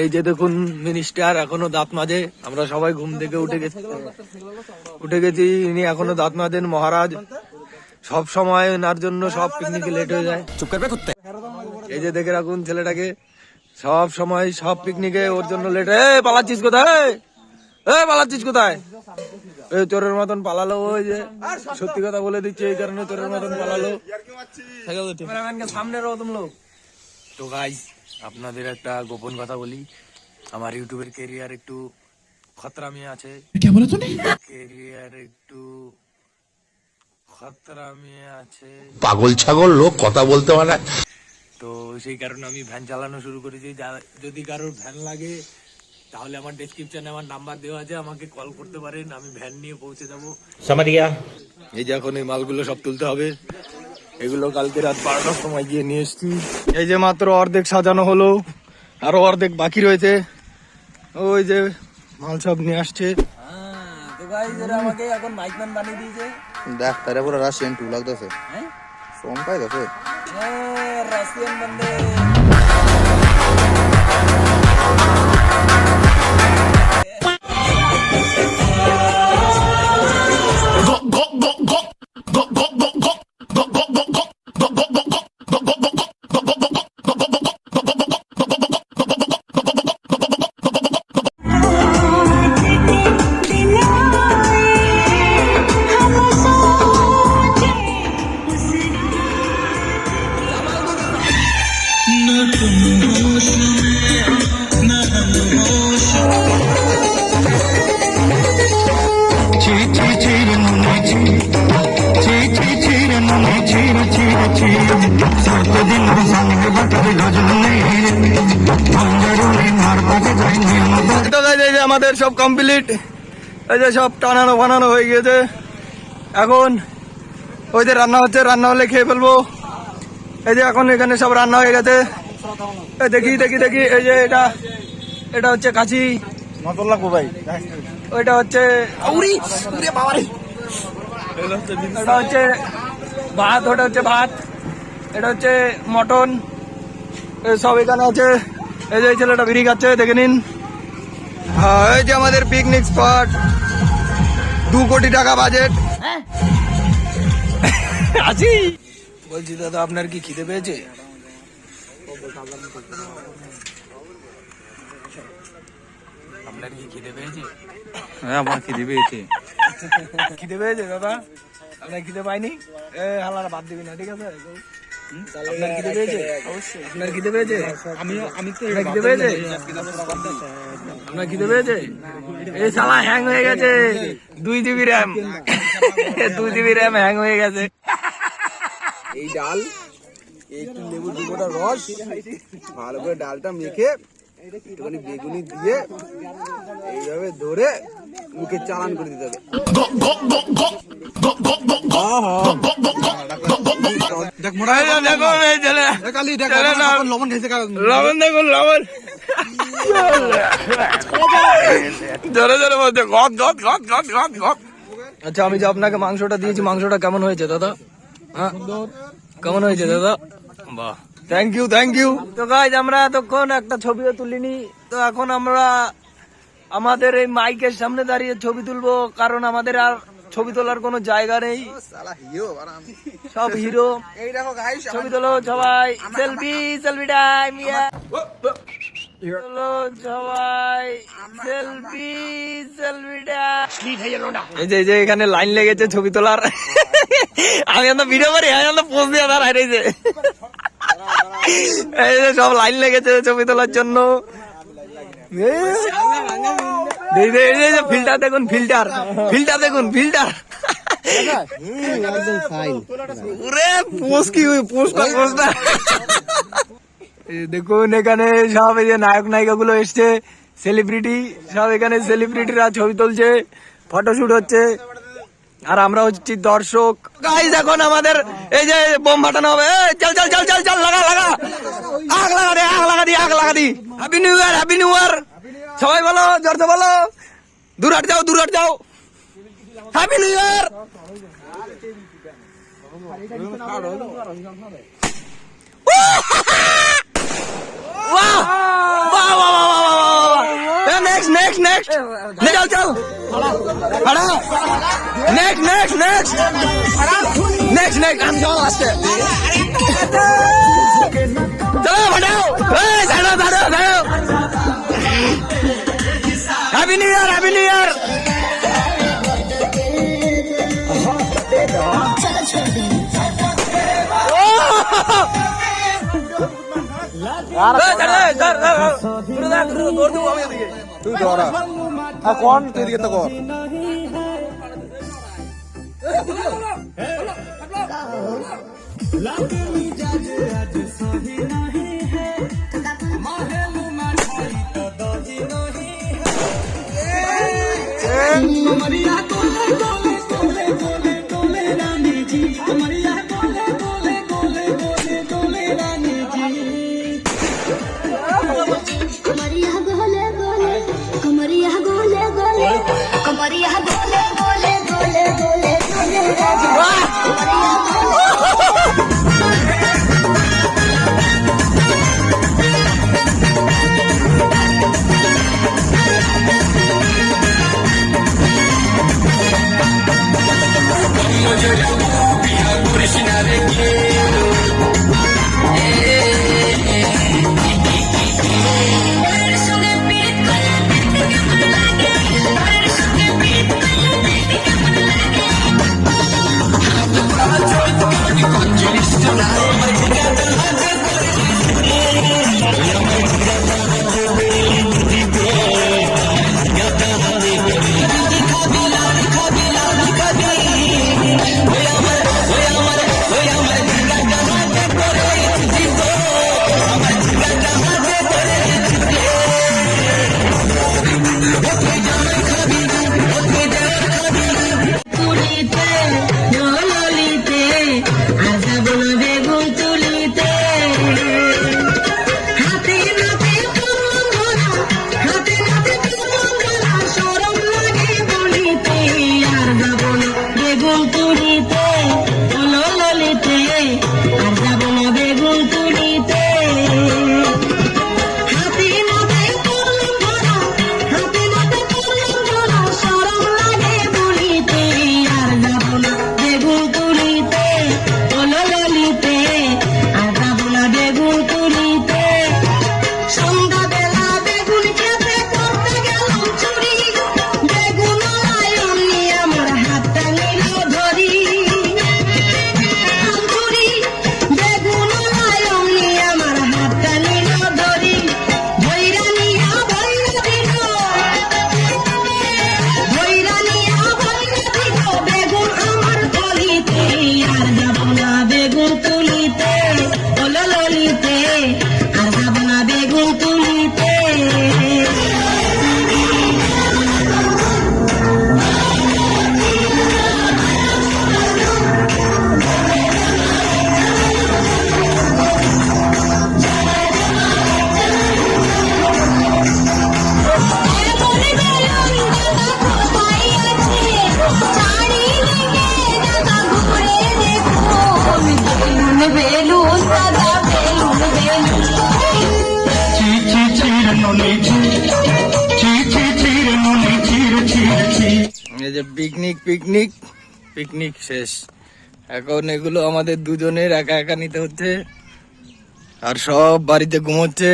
এই যে দেখুন মিনিস্টার এখনও দাঁত মাজে। আমরা সবাই ঘুম থেকে উঠে গেছি। উঠে গেছি ইনি এখনও দাঁত মাজেন। মহারাজ সব সময় এনার জন্য সব পিকনিকে লেট হয়ে যায়। চুপ করবে কুত্তে এই যে দেখে রাখুন ছেলেটাকে। সব সময় সব পিকনিকে ওর জন্য লেট এ পালাচ্ছিস কোথায়? এ পালাচ্ছিস কোথায়? এই চোরের মতন পালালো ওই যে। সত্যি কথা বলে দিচ্ছে এই কারণে চোরের মতন পালালো। সামনে রো তুম লোক। তো গাইস আপনাদের একটা গোপন কথা বলি। আমার ইউটিউবের কেরিয়ার একটু খতরামি আছে। কেরিয়ার একটু খতরামি আছে। পাগল ছাগল লোক কথা বলতে পারে তো সেই কারণে আমি ভ্যান চালানো শুরু করেছি। যা- যদি কারোর ভ্যান লাগে তাহলে আমার ডেসক্রিপশনে আমার নাম্বার দেওয়া আছে। আমাকে কল করতে পারেন আমি ভ্যান নিয়ে পৌঁছে যাব। এই যে এখন এই মালগুলো সব তুলতে হবে। এগুলো কালকে রাত বারোটার সময় গিয়ে নিয়ে এসছি। এই যে মাত্র অর্ধেক সাজানো হলো আরও অর্ধেক বাকি রয়েছে। ওই যে মাল সব নিয়ে আসছে। তো গাইজ আমাকে এখন মাইকম্যান বানিয়ে দিয়েছে দেখ তারে পুরো রাশিয়ান টু লাগতেছে। সোম পাইতেছে। রাশিয়ান বন্দে তো আমাদের সব কমপ্লিট এই যে সব টানানো বানানো হয়ে গিয়েছে। এখন ওই যে রান্না হচ্ছে রান্না হলে খেয়ে ফেলব। এই যে এখন এখানে সব রান্না হয়ে গেছে। এই দেখি দেখি দেখি এই যে এটা এটা হচ্ছে কাছি ভাই। ওইটা হচ্ছে। এটা হচ্ছে ভাত ওটা হচ্ছে ভাত। এটা হচ্ছে মটন। সব এখানে আছে। এই যে ছেলেটা বিড়ি খাচ্ছে দেখে নিন। এই যে আমাদের পিকনিক স্পট দু কোটি টাকা বাজেট আছি বলছি দাদা আপনার কি খিদে পেয়েছে? আপনার কি খিদে পেয়েছে? হ্যাঁ আমার দিবে এতে খিদে পেয়েছে দাদা? আপনার খিদে পাইনি? এ হালার বাদ দিবি না ঠিক আছে? আপনার খিদে পেয়েছে অবশ্যই আপনার খিদে পেয়েছে আমি আমি তো খিদে পেয়েছে আপনার খিদে পেয়েছে এই শালা হ্যাং হয়ে গেছে দুই জিবি র্যাম দুই জিবি র্যাম হ্যাং হয়ে গেছে এই ডাল একটু লেবু দুবোটা রস ভালো করে ডালটা মেখে একটুখানি বেগুনি দিয়ে এইভাবে ধরে মুখে চালান করে দিতে হবে লবণ খাইছে লবণ দেখুন লবণ। জোরে জোরে বলছে গদ গদ গদ গদ গদ গদ আচ্ছা আমি যে আপনাকে মাংসটা দিয়েছি মাংসটা কেমন হয়েছে দাদা? হ্যাঁ? কেমন হয়েছে দাদা? বাহ। থ্যাংক ইউ থ্যাংক ইউ তো গাইজ আমরা এতক্ষণ একটা ছবিও তুলিনি। তো এখন আমরা আমাদের এই মাইকের সামনে দাঁড়িয়ে ছবি তুলবো কারণ আমাদের আর ছবি তোলার কোনো জায়গা নেই সালা হিরো আরাম সব হিরো এই দেখো ছবি তোলো সবাই সেলফি সেলফি টাইম এই যে এই যে এখানে লাইন লেগেছে ছবি তোলার আমি তো ভিডিও করি আমি পোস্ট দিয়ে দাঁড়ায় রয়েছে এই যে সব লাইন লেগেছে ছবি তোলার জন্য ফিল্টার দেখুন ফিল্টার ফিল্টার দেখুন ফিল্টার দেখুন, এখানে সব এই যে নায়ক নায়িকা গুলো এসছে সেলিব্রিটি সব এখানে সেলিব্রিটিরা ছবি তুলছে ফটোশুট হচ্ছে। আর আমরা হচ্ছি দর্শক। গাইজ এখন আমাদের এই যে বোম ফাটানো হবে। চল চল চল চল চল, লাগা লাগা। আগ লাগা দে, আগ লাগা দি, আগ লাগা দি। Happy new year happy new year সবাই বলো জোরতে বলো। দূর হাট যাও, দূর হাট যাও। Happy new year next next next चल चल हड़ा next next next next next हम जाओ चलो हड़ा তুই দৌড়া আর কন তুই এদিকে তো মরিয়া এই যে পিকনিক পিকনিক পিকনিক শেষ। এখন এগুলো আমাদের দুজনের একা একা নিতে হচ্ছে। আর সব বাড়িতে ঘুমোচ্ছে।